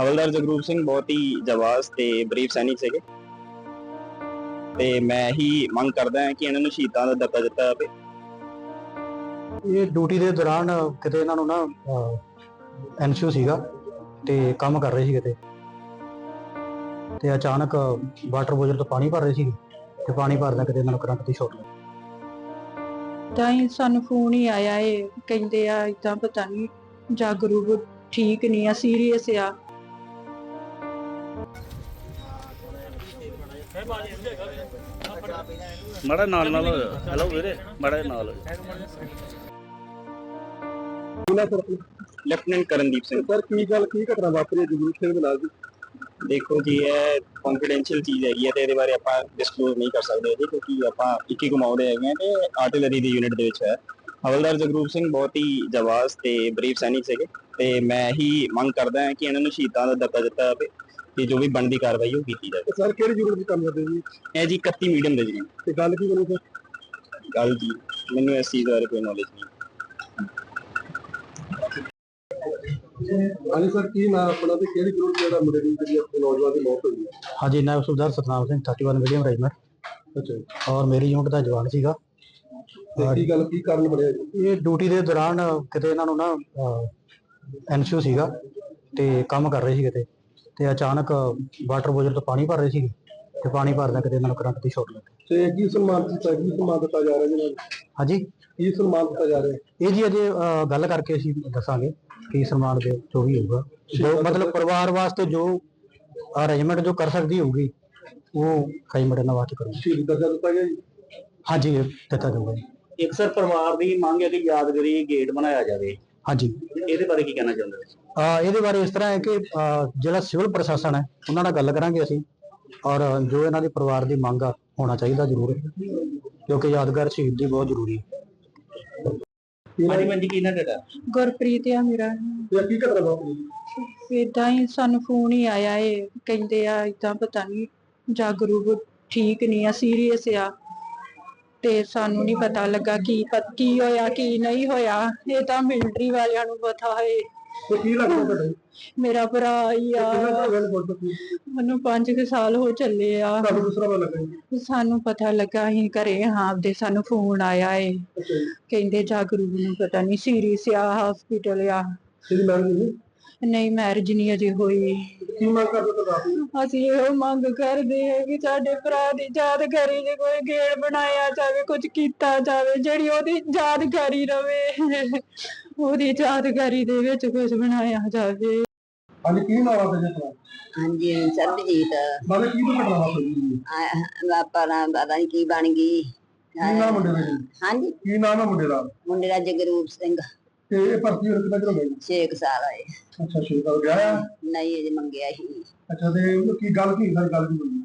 ਹਵਲਦਾਰ ਜਗਰੂਪ ਸਿੰਘ ਬਹੁਤ ਹੀ ਜਵਾਜ਼ ਤੇ ਬਰੀਫ ਸੈਨਿਕ ਸੀਗੇ। ਤੇ ਮੈਂ ਹੀ ਮੰਗ ਕਰਦਾ ਹਾਂ ਕਿ ਇਹਨਾਂ ਨੂੰ ਸ਼ਹੀਦਾਂ ਦਾ ਦਰਜਾ ਦਿੱਤਾ ਜਾਵੇ। ਇਹ ਡਿਊਟੀ ਦੇ ਦੌਰਾਨ ਕਿਤੇ ਇਹਨਾਂ ਨੂੰ ਨਾ ਐਨਸੀਓ ਸੀਗਾ ਤੇ ਕੰਮ ਕਰ ਰਹੇ ਸੀ ਕਿਤੇ ਤੇ ਅਚਾਨਕ ਵਾਟਰ ਬੋਜਰ ਤੋਂ ਪਾਣੀ ਭਰ ਰਹੇ ਸੀ ਤੇ ਪਾਣੀ ਭਰਦਾ ਕਿਤੇ ਇਹਨਾਂ ਨੂੰ ਕਰੰਟ ਦੀ ਸ਼ੌਟ ਲੱਗੀ। ਤਾਂ ਹੀ ਸਾਨੂੰ ਫੋਨ ਹੀ ਆਇਆ ਏ ਕਹਿੰਦੇ ਆ ਇਦਾਂ ਪਤਾ ਨਹੀਂ ਜਾਗਰੂਕ ਠੀਕ ਨਹੀਂ ਆ ਸੀਰੀਅਸ ਆ। ਮਾੜਾ ਨਾਲ ਨਾਲ ਹੈਲੋ ਵੀਰੇ ਮਾੜਾ ਨਾਲ। ਹੋ ਜਾਓ। ਲੈਫਟੀਨੈਂਟ ਕਰਨਦੀਪ ਸਿੰਘ ਸਰ ਕੀ ਗੱਲ ਕੀ ਘਟਨਾ ਵਾਪਰੀ ਜਗਰੂਪ ਸਿੰਘ ਦੇ ਨਾਲ ਜੀ। ਦੇਖੋ ਜੀ ਇਹ ਕੰਫੀਡੈਂਸ਼ੀਅਲ ਚੀਜ਼ ਹੈਗੀ ਹੈ ਤੇ ਇਹਦੇ ਬਾਰੇ ਆਪਾਂ ਡਿਸਕਲੋਜ਼ ਨਹੀਂ ਕਰ ਸਕਦੇ ਜੀ ਕਿਉਂਕਿ ਆਪਾਂ ਇੱਕ ਹੀ ਹੈਗੇ ਹਾਂ ਤੇ ਆਰਟਿਲਰੀ ਦੀ ਯੂਨਿਟ ਦੇ ਵਿੱਚ ਹੈ। ਹਵਲਦਾਰ ਜਗਰੂਪ ਸਿੰਘ ਬਹੁਤ ਹੀ ਜਵਾਜ਼ ਤੇ ਬਰੀਫ ਸੈਨਿਕ ਸੀਗੇ ਤੇ ਮੈਂ ਹੀ ਮੰਗ ਕਰਦਾ ਹਾਂ ਕਿ ਇਹਨਾਂ ਨੂੰ ਸ਼ਹੀਦਾਂ ਦਾ ਦਰਜਾ ਦਿੱਤਾ ਜਾਵੇ। ਤੇ ਜੋ ਵੀ ਬਣਦੀ ਕਾਰਵਾਈ ਉਹ ਕੀਤੀ ਜਾਵੇ। ਸਰ ਕਿਹੜੀ ਯੂਨਿਟ ਦੀ ਕੰਮ ਕਰਦੇ ਜੀ? ਇਹ ਜੀ 31 ਮੀਡੀਅਮ ਦੇ ਜੀ। ਤੇ ਗੱਲ ਕੀ ਬਣੀ ਸਰ ਗੱਲ ਜੀ ਮੈਨੂੰ ਇਸ ਚੀਜ਼ ਬਾਰੇ ਕੋਈ ਨੌਲੇਜ ਨਹੀਂ। ਹਾਂਜੀ ਸਰ ਕੀ ਨਾਮ ਆਪਣਾ ਤੇ ਕਿਹੜੀ ਯੂਨਿਟ ਜਿਹੜਾ ਮੁੰਡੇ ਦੀ ਜਿਹੜੀ ਆਪਣੇ ਨੌਜਵਾਨ ਦੀ ਮੌਤ ਹੋਈ ਹੈ? ਹਾਂਜੀ ਨਾਇਬ ਸੁਬਦਾਰ ਸਤਨਾਮ ਸਿੰਘ 31 ਮੀਡੀਅਮ ਰੈਜੀਮੈਂਟ ਅੱਛਾ ਔਰ ਮੇਰੀ ਯੂਨਿਟ ਦਾ ਜਵਾਨ ਸੀਗਾ। ਤੇ ਕੀ ਗੱਲ ਕੀ ਕਾਰਨ ਬਣਿਆ ਜੀ? ਇਹ ਡਿਊਟੀ ਦੇ ਦੌਰਾਨ ਕਿਤੇ ਇਹਨਾਂ ਨੂੰ ਨਾ ਐਨਸੀਓ ਸੀਗਾ ਤੇ ਕੰਮ ਕਰ ਰਹੇ ਸੀ ਕਿਤੇ। ਤੇ ਅਚਾਨਕ ਵਾਟਰ ਬੋਜਰ ਤੋਂ ਪਾਣੀ ਭਰ ਰਹੇ ਸੀ ਤੇ ਪਾਣੀ ਭਰਦਾ ਕਿਤੇ ਇਹਨਾਂ ਨੂੰ ਕਰੰਟ ਦੀ ਸ਼ੌਟ ਲੱਗੀ। ਤੇ ਕੀ ਸਨਮਾਨ ਕੀਤਾ ਕੀ ਸਨਮਾਨ ਦਿੱਤਾ ਜਾ ਰਿਹਾ ਜੀ ਇਹਨਾਂ ਨੂੰ? ਹਾਂਜੀ? ਕੀ ਸਨਮਾਨ ਦਿੱਤਾ ਜਾ ਰਿਹਾ? ਇਹ ਜੀ ਅਜੇ ਗੱਲ ਕਰਕੇ ਅਸੀਂ ਦੱਸਾਂਗੇ ਕੀ ਸਨਮਾਨ ਦੇ ਜੋ ਵੀ ਹੋਊਗਾ। ਜੋ ਮਤਲਬ ਪਰਿਵਾਰ ਵਾਸਤੇ ਜੋ ਅਰੇਂਜਮੈਂਟ ਜੋ ਕਰ ਸਕਦੀ ਹੋਊਗੀ ਉਹ ਰੈਜੀਮੈਂਟ ਇਹਨਾਂ ਵਾਸਤੇ ਕਰੂਗੀ। ਸ਼ਹੀਦ ਦਰਜਾ ਦਿੱਤਾ ਗਿਆ ਜੀ? ਹਾਂਜੀ ਇਹ ਦਿੱਤਾ ਜਾਊਗਾ ਜੀ। ਇੱਕ ਸਰ ਪਰਿਵਾਰ ਦੀ ਮੰਗ ਹੈ ਕਿ ਯਾਦਗਾਰੀ ਗੇਟ ਬਣਾਇਆ ਜਾਵੇ। ਹਾਂਜੀ। ਇਹਦੇ ਬਾਰੇ ਕੀ ਕਹਿਣਾ ਚਾਹੁੰਦੇ ਹੋ ਅਹ ਇਹਦੇ ਬਾਰੇ ਇਸ ਤਰ੍ਹਾਂ ਹੈ ਕਿ ਅਹ ਜਿਹੜਾ ਸਿਵਲ ਪ੍ਰਸ਼ਾਸਨ ਹੈ ਉਹਨਾਂ ਨਾਲ ਗੱਲ ਕਰਾਂਗੇ ਅਸੀਂ ਔਰ ਜੋ ਇਹਨਾਂ ਦੇ ਪਰਿਵਾਰ ਦੀ ਮੰਗ ਆ ਹੋਣਾ ਚਾਹੀਦਾ ਜ਼ਰੂਰ ਕਿਉਂਕਿ ਯਾਦਗਾਰ ਸ਼ਹੀਦ ਦੀ ਬਹੁਤ ਜ਼ਰੂਰੀ ਹੈ। ਹਾਂਜੀ ਮੰਜੀ ਕੀ ਨਾ ਤੁਹਾਡਾ? ਗੁਰਪ੍ਰੀਤ ਆ ਮੇਰਾ। ਤੇ ਕੀ ਵਾਪਰੀ? ਇਦਾਂ ਹੀ ਸਾਨੂੰ ਫੋਨ ਹੀ ਆਇਆ ਏ ਕਹਿੰਦੇ ਆ ਇਦਾਂ ਪਤਾ ਨਹੀਂ ਜਾਗਰੂਕ ਠੀਕ ਨਹੀਂ ਆ ਸੀਰੀਅਸ ਆ। ਤੇ ਸਾਨੂੰ ਨਹੀਂ ਪਤਾ ਲੱਗਾ ਕੀ ਕੀ ਹੋਇਆ ਕੀ ਨਹੀਂ ਹੋਇਆ। ਇਹ ਤਾਂ ਮਿਲਟਰੀ ਵਾਲਿਆਂ ਨੂੰ ਪਤਾ ਹੈ ਤੇ ਕੀ ਲੱਗਦਾ ਤੁਹਾਡਾ? ਜੀ? ਮੇਰਾ ਭਰਾ ਹੀ ਆ। ਕਿੰਨਾ ਮੈਨੂੰ 5 ਸਾਲ ਹੋ ਚੱਲੇ ਆ। ਤੁਹਾਨੂੰ ਦੂਸਰਾ ਵਾਰ ਲੱਗਾ ਜੀ? ਸਾਨੂੰ ਪਤਾ ਲੱਗਾ ਅਸੀਂ ਘਰੇ ਹਾਂ ਆਪਦੇ ਸਾਨੂੰ ਫੋਨ ਆਇਆ ਏ। ਅੱਛਾ ਜੀ। ਕਹਿੰਦੇ ਜਾਗਰੂਕ ਨੂੰ ਪਤਾ ਨਹੀਂ ਸੀਰੀਅਸ ਆ ਹਸਪੀਟਲ ਆ। ਨਹੀਂ ਮੈਰਿਜ ਨਹੀਂ ਅਜੇ ਹੋਈ। ਮੰਗ ਕਰਦੇ ਅਸੀਂ ਇਹੋ ਮੰਗ ਕਰਦੇ ਹਾਂ ਕਿ ਸਾਡੇ ਭਰਾ ਦੀ ਯਾਦਗਾਰੀ ਦੇ ਕੋਈ ਗੇੜ ਬਣਾਇਆ ਜਾਵੇ ਕੁਝ ਕੀਤਾ ਜਾਵੇ ਜਿਹੜੀ ਉਹਦੀ ਯਾਦਗਾਰੀ ਰਵੇ। ਉਹਦੀ ਯਾਦਗਾਰੀ ਦੇ ਵਿੱਚ ਕੁਝ ਬਣਾਇਆ ਜਾਵੇ। ਹਾਂਜੀ ਕੀ ਨਾਮ ਆ ਜੀ ਹਾਂਜੀ ਸਰਬਜੀਤ। ਬਾਲੇ ਕੀ ਤੋਂ ਘਟਨਾ ਵਾਪਰੀ? ਜੀ ਦਾ ਪਤਾ ਨੀ ਕੀ ਬਣ ਗਈ। ਕੀ ਨਾਮ ਮੁੰਡੇ ਦਾ ਜੀ? ਹਾਂਜੀ। ਕੀ ਨਾਮ ਹੈ ਮੁੰਡੇ ਦਾ? ਮੁੰਡੇ ਦਾ ਜਗਰੂਪ ਸਿੰਘ। ਤੇ ਇਹ ਭਰਤੀ ਹੋਰ ਕਿੰਨਾ ਚਿਰ ਹੋ ਗਿਆ ਜੀ? 6 ਸਾਲ ਆਏ ਅੱਛਾ ਸ਼ਹੀਦ ਹੋ ਗਿਆ। ਆ? ਨਹੀਂ ਅਜੇ ਮੰਗਿਆ ਸੀ ਅੱਛਾ ਤੇ ਉਹ ਕੀ ਗੱਲ ਕੀ ਸਾਰੀ ਗੱਲ ਕੀ ਹੋਈ?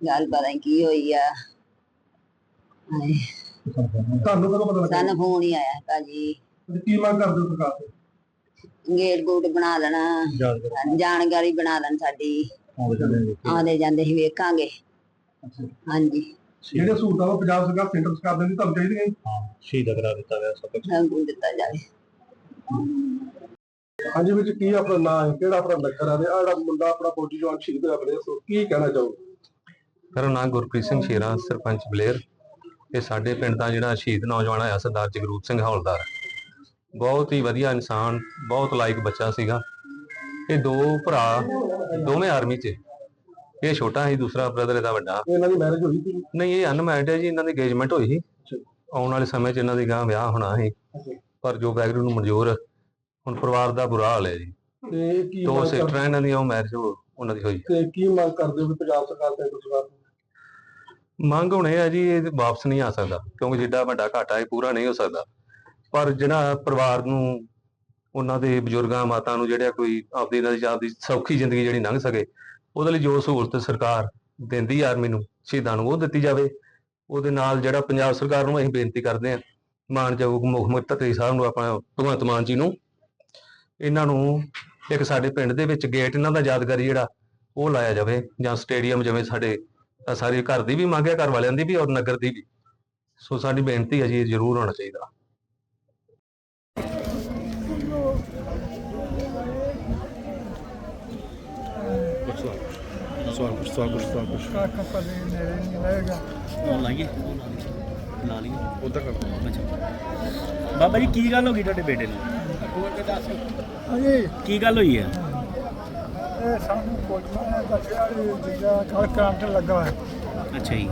ਗੱਲ ਪਤਾ ਨੀ ਕੀ ਹੋਈ ਆ। ਹਾਏ, ਤੁਹਾਨੂੰ ਕਦੋਂ ਪਤਾ ਲੱਗਾ ਸਾਨੂੰ ਫੋਨ ਹੀ ਆਇਆ ਭਾਜੀ। ਤੇ ਕੀ ਮੰਗ ਕਰਦੇ ਹੋ ਸਰਕਾਰ ਤੋਂ? ਗੇਟ ਗੂਟ ਬਣਾ ਦੇਣਾ ਜਾਣਕਾਰੀ। ਬਣਾ ਦੇਣ ਸਾਡੀ। ਆਉਂਦੇ ਜਾਂਦੇ ਹੀ ਵੇਖਾਂਗੇ। ਹਾਂਜੀ। ਜਿਹੜੇ ਸਹੂਲਤਾਂ ਉਹ ਪੰਜਾਬ ਸਰਕਾਰ ਸੈਂਟਰ ਸਰਕਾਰ ਦੇ ਤੁਹਾਨੂੰ ਚਾਹੀਦੀਆਂ ਜੀ? ਸ਼ਹੀਦ ਕਰਾ ਦਿੱਤਾ ਗਿਆ ਸਭ ਕੁਝ ਕੁਝ ਦਿੱਤਾ ਜਾਵੇ। ਹਾਂਜੀ ਵਿੱਚ ਕੀ ਆਪਣਾ ਨਾਂ ਹੈ? ਕਿਹੜਾ ਆਪਣਾ ਲੱਖਰ ਆ ਤੇ ਆਹ ਜਿਹੜਾ ਮੁੰਡਾ ਆਪਣਾ ਫੌਜੀ ਜਵਾਨ ਸ਼ਹੀਦ ਹੋਇਆ ਆਪਣੇ ਸੋ ਕੀ ਕਹਿਣਾ ਚਾਹੋਗੇ? ਮੇਰਾ ਨਾਮ ਗੁਰਪ੍ਰੀਤ ਸਿੰਘ ਸ਼ੇਰਾ ਸਰਪੰਚ ਬਲੇਰ ਇਹ ਸਾਡੇ ਪਿੰਡ ਦਾ ਜਿਹੜਾ ਸ਼ਹੀਦ ਨੌਜਵਾਨ ਆਇਆ ਸਰਦਾਰ ਜਗਰੂਪ ਸਿੰਘ ਹੌਲਦਾਰ ਬਹੁਤ ਹੀ ਵਧੀਆ ਇਨਸਾਨ ਬਹੁਤ ਲਾਇਕ ਬੱਚਾ ਸੀਗਾ। ਇਹ ਦੋ ਭਰਾ ਦੋਵੇਂ ਆਰਮੀ 'ਚ। ਇਹ ਛੋਟਾ ਸੀ ਦੂਸਰਾ ਬ੍ਰਦਰ ਇਹਦਾ ਵੱਡਾ। ਇਹਨਾਂ ਦੀ ਮੈਰਿਜ ਹੋਈ ਸੀ? ਨਹੀਂ ਇਹ ਅਨਮੈਰਿਡ ਹੈ ਜੀ ਇਹਨਾਂ ਦੀ engagement ਹੋਈ ਸੀ। ਆਉਣ ਵਾਲੇ ਸਮੇਂ 'ਚ ਇਹਨਾਂ ਦੀ ਗਾਂ ਵਿਆਹ ਹੋਣਾ ਸੀ। ਪਰ ਜੋ ਵੈਗਰੂ ਨੂੰ ਮਨਜ਼ੂਰ ਹੁਣ ਪਰਿਵਾਰ ਦਾ ਬੁਰਾ ਹਾਲ ਹੈ ਜੀ। ਤੇ ਕੀ ਦੋ ਮੰਗ ਸਿਸਟਰਾਂ ਇਹਨਾਂ ਦੀਆਂ ਉਹ ਮੈਰਿਜ ਉਹਨਾਂ ਦੀ ਹੋਈ ਤੇ ਕੀ ਮੰਗ ਕਰਦੇ ਹੋ ਵੀ ਪੰਜਾਬ ਸਰਕਾਰ? ਮੰਗ ਹੁਣ ਇਹ ਹੈ ਜੀ ਇਹ ਵਾਪਸ ਨਹੀਂ ਆ ਸਕਦਾ ਕਿਉਂਕਿ ਜਿੱਡਾ ਵੱਡਾ ਘਾਟਾ ਇਹ ਪੂਰਾ ਨਹੀਂ ਹੋ ਸਕਦਾ। ਪਰ ਜਿਹੜਾ ਪਰਿਵਾਰ ਨੂੰ ਉਹਨਾਂ ਦੇ ਬਜ਼ੁਰਗਾਂ ਮਾਤਾ ਨੂੰ ਜਿਹੜਾ ਕੋਈ ਆਪਦੀ ਇਹਨਾਂ ਦੀ ਆਪਦੀ ਸੌਖੀ ਜ਼ਿੰਦਗੀ ਜਿਹੜੀ ਲੰਘ ਸਕੇ ਉਹਦੇ ਲਈ ਜੋ ਸਹੂਲਤ ਸਰਕਾਰ ਦਿੰਦੀ ਆਰਮੀ ਨੂੰ ਸ਼ਹੀਦਾਂ ਨੂੰ ਉਹ ਦਿੱਤੀ ਜਾਵੇ। ਉਹਦੇ ਨਾਲ ਜਿਹੜਾ ਪੰਜਾਬ ਸਰਕਾਰ ਨੂੰ ਅਸੀਂ ਬੇਨਤੀ ਕਰਦੇ ਹਾਂ ਮਾਨਯੋਗ ਮੁੱਖ ਮੰਤਰੀ ਸਾਹਿਬ ਨੂੰ ਆਪਣਾ ਭਗਵੰਤ ਮਾਨ ਜੀ ਨੂੰ। ਇਹਨਾਂ ਨੂੰ ਇੱਕ ਸਾਡੇ ਪਿੰਡ ਦੇ ਵਿੱਚ ਗੇਟ ਇਹਨਾਂ ਦਾ ਯਾਦਗਾਰੀ ਜਿਹੜਾ ਉਹ ਲਾਇਆ ਜਾਵੇ ਜਾਂ ਸਟੇਡੀਅਮ ਜਿਵੇਂ ਸਾਡੇ ਸਾਰੇ ਘਰ ਦੀ ਵੀ ਮੰਗ ਹੈ ਘਰ ਵਾਲਿਆਂ ਦੀ ਵੀ ਔਰ ਨਗਰ ਦੀ ਵੀ। ਸੋ ਸਾਡੀ ਬੇਨਤੀ ਹੈ ਜੀ ਇਹ ਜ਼ਰੂਰ ਹੋਣਾ ਚਾਹੀਦਾ। ਸਵਾਲ ਸਵਾਲ ਸਵਾਲ ਕੁਛ ਕਾਕਾ ਪਲੇ ਨੇੜੇ ਨਹੀਂ ਰਹੇਗਾ। ਉਹ ਲਾਈਏ ਲਾ ਲਈਏ ਉਧਰ ਕਰ। ਅੱਛਾ। ਬਾਬਾ ਜੀ ਕੀ ਗੱਲ ਹੋ ਗਈ ਤੁਹਾਡੇ ਬੇਟੇ ਨੂੰ ਕੀ ਗੱਲ ਹੋਈ ਹੈ? ਇਹ ਸਾਨੂੰ ਕੋਈ ਨਾ ਦੱਸਿਆ ਵੀ ਜਿਹੜਾ ਕੱਲ ਕਰੰਟ ਲੱਗਾ ਹੈ। ਅੱਛਾ ਜੀ।